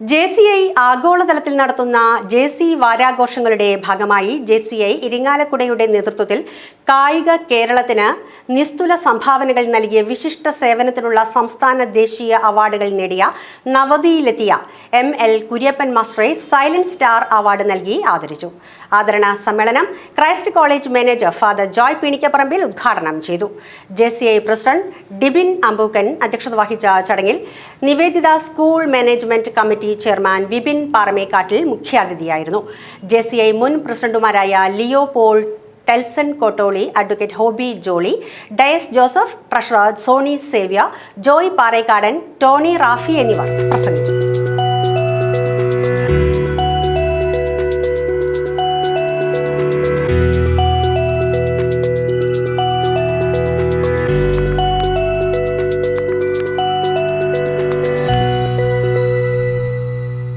J C I ആഗോളതലത്തിൽ നടത്തുന്ന J C വാരാഘോഷങ്ങളുടെ ഭാഗമായി ജെ സി ഐ ഇരിങ്ങാലക്കുടയുടെ നേതൃത്വത്തിൽ കായിക കേരളത്തിന് നിസ്തുല സംഭാവനകൾ നൽകിയ വിശിഷ്ട സേവനത്തിനുള്ള സംസ്ഥാന ദേശീയ അവാർഡുകൾ നേടിയ നവതിയിലെത്തിയ എം എൽ കുര്യപ്പൻ മാസ്റ്ററെ സൈലന്റ് സ്റ്റാർ അവാർഡ് നൽകി ആദരിച്ചു. ആദരണ സമ്മേളനം Christ college manager father Joy Peenikkaparambil ഉദ്ഘാടനം ചെയ്തു. J C I president Dibin Ambookkan അധ്യക്ഷത വഹിച്ച ചടങ്ങിൽ Niveditha school management committee chairman Vipin Paramekkattil മുഖ്യാതിഥിയായിരുന്നു. J C I മുൻ പ്രസിഡന്റുമാരായ Leo Paul Telson Kottoli advocate hobby Jolly Dias Joseph treasurer Sony സേവ്യ ജോയ് പാറേക്കാടൻ ടോണി റാഫി എന്നിവർ പ്രസംഗിച്ചു.